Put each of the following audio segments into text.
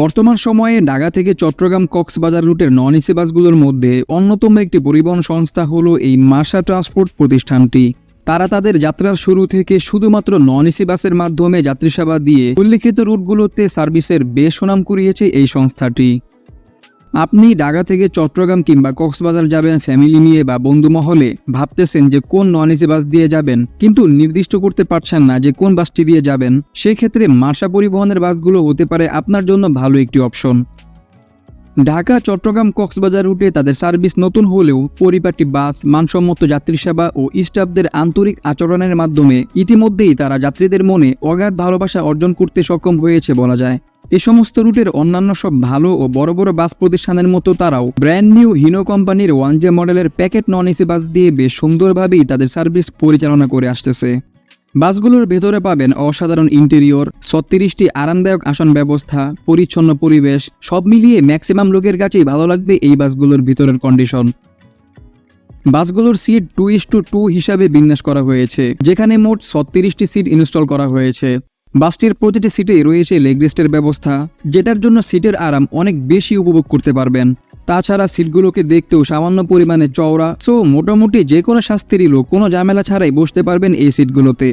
বর্তমান সময়ে ঢাকা থেকে চট্টগ্রাম কক্সবাজার রুটের নন এসি বাসগুলোর মধ্যে অন্যতম একটি পরিবহন সংস্থা হলো এই মাসা ট্রান্সপোর্ট প্রতিষ্ঠানটি। তারা তাদের যাত্রার শুরু থেকে শুধুমাত্র নন এসি বাসের মাধ্যমে যাত্রী সেবা দিয়ে উল্লিখিত রুটগুলোতে সার্ভিসের বেশ সুনাম কুড়িয়েছে এই সংস্থাটি। আপনি ঢাকা থেকে চট্টগ্রাম কিংবা কক্সবাজার যাবেন ফ্যামিলি নিয়ে বা বন্ধু মহলে, ভাবতেছেন যে কোন নন এসি বাস দিয়ে যাবেন, কিন্তু নির্দিষ্ট করতে পারছেন না যে কোন বাসটি দিয়ে যাবেন, সেক্ষেত্রে মার্শা পরিবহনের বাসগুলো হতে পারে আপনার জন্য ভালো একটি অপশন। ঢাকা, চট্টগ্রাম, কক্সবাজার রুটে তাদের সার্ভিস নতুন হলেও পরিপাটি বাস, মানসম্মত যাত্রী সেবা ও স্টাফদের আন্তরিক আচরণের মাধ্যমে ইতিমধ্যেই তারা যাত্রীদের মনে অগাধ ভালোবাসা অর্জন করতে সক্ষম হয়েছে বলা যায়। এ সমস্ত রুটের অন্যান্য সব ভালো ও বড় বড় বাস প্রতিষ্ঠানের মতো তারাও ব্র্যান্ড নিউ হিনো কোম্পানির ওয়ান জে মডেলের প্যাকেট নন এসি বাস দিয়ে বেশ সুন্দরভাবেই তাদের সার্ভিস পরিচালনা করে আসতেছে। বাসগুলোর ভেতরে পাবেন অসাধারণ ইন্টেরিয়র ছত্রিশটি আরামদায়ক আসন ব্যবস্থা, পরিচ্ছন্ন পরিবেশ, সব মিলিয়ে ম্যাক্সিমাম লোকের কাছেই ভালো লাগবে এই বাসগুলোর ভিতরের condition বাসগুলোর seat two is two two হিসাবে বিন্যাস করা হয়েছে, যেখানে মোট ছত্রিশটি সিট ইনস্টল করা হয়েছে। বাসটির প্রতিটি সিটেই রয়েছে লেগ রেস্টের ব্যবস্থা, যেটার জন্য সিটের আরাম অনেক বেশি উপভোগ করতে পারবেন। তাছাড়া সিটগুলোকে দেখতেও সামান্য পরিমাণে চওড়া সো মোটামুটি যে কোনো শাস্তিরই লোক, কোনো ঝামেলা ছাড়াই বসতে পারবেন এই সিটগুলোতে।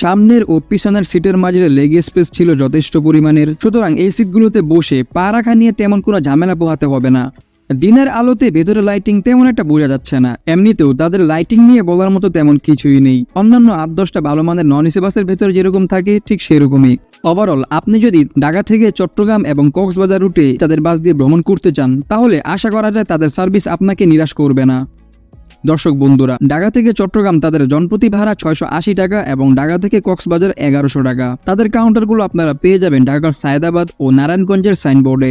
সামনের ও পিছনের সিটের মাঝে লেগ স্পেস ছিল যথেষ্ট পরিমাণের, সুতরাং এই সিটগুলোতে বসে পা রাখা নিয়ে তেমন কোনো ঝামেলা পোহাতে হবে না। দিনের আলোতে ভেতরে লাইটিং তেমন একটা বোঝা যাচ্ছে না। এমনিতেও তাদের লাইটিং নিয়ে বলার মতো তেমন কিছুই নেই। অন্যান্য আট দশটা ভালো মানের নন এসি বাসের ভেতরে যেরকম থাকে, ঠিক সেরকমই। ওভারঅল আপনি যদি ঢাকা থেকে চট্টগ্রাম এবং কক্সবাজার রুটে তাদের বাস দিয়ে ভ্রমণ করতে চান, তাহলে আশা করা যায় তাদের সার্ভিস আপনাকে নিরাশ করবে না। দর্শক বন্ধুরা, ঢাকা থেকে চট্টগ্রাম তাদের জনপ্রতি ভাড়া ছয়শো আশি টাকা এবং ঢাকা থেকে কক্সবাজার এগারোশো টাকা। তাদের কাউন্টারগুলো আপনারা পেয়ে যাবেন ঢাকার সায়দাবাদ ও নারায়ণগঞ্জের সাইনবোর্ডে